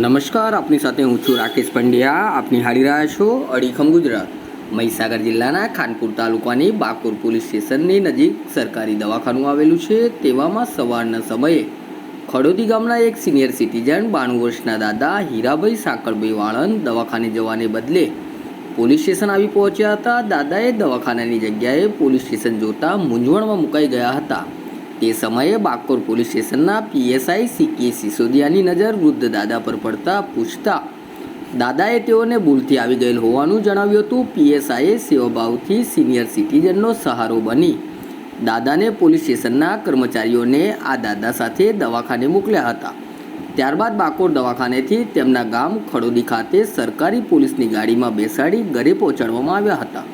નમસ્કાર, આપની સાથે હું છું રાકેશ પંડ્યા. આપની હારી રહ્યા છો અડીખમ ગુજરાત. મહીસાગર જિલ્લાના ખાનપુર તાલુકાની બાકુર પોલીસ સ્ટેશનની નજીક સરકારી દવાખાનું આવેલું છે. તેવામાં સવારના સમયે ખડોદી ગામના એક સિનિયર સિટીઝન, બાણું વર્ષના દાદા હીરાભાઈ સાંકળભાઈ વાળંદ દવાખાને જવાને બદલે પોલીસ સ્ટેશન આવી પહોંચ્યા હતા. દાદાએ દવાખાનાની જગ્યાએ પોલીસ સ્ટેશન જોતા મૂંઝવણમાં મુકાઈ ગયા હતા. તે સમયે બાકોર પોલીસ સ્ટેશનના પીએસઆઈ સી કે સિસોદિયાની નજર વૃદ્ધ દાદા પર પડતા પૂછતા, દાદાએ તેઓને ભૂલથી આવી ગયેલ હોવાનું જણાવ્યું હતું પીએસઆઈએ સેવાભાવથી સિનિયર સિટીઝનનો સહારો બની. દાદાને પોલીસ સ્ટેશનના કર્મચારીઓને આ દાદા સાથે દવાખાને મોકલ્યા હતા. ત્યારબાદ બાકોર દવાખાનેથી તેમના ગામ ખડોદી ખાતે સરકારી પોલીસની ગાડીમાં બેસાડી ઘરે પહોંચાડવામાં આવ્યા હતા.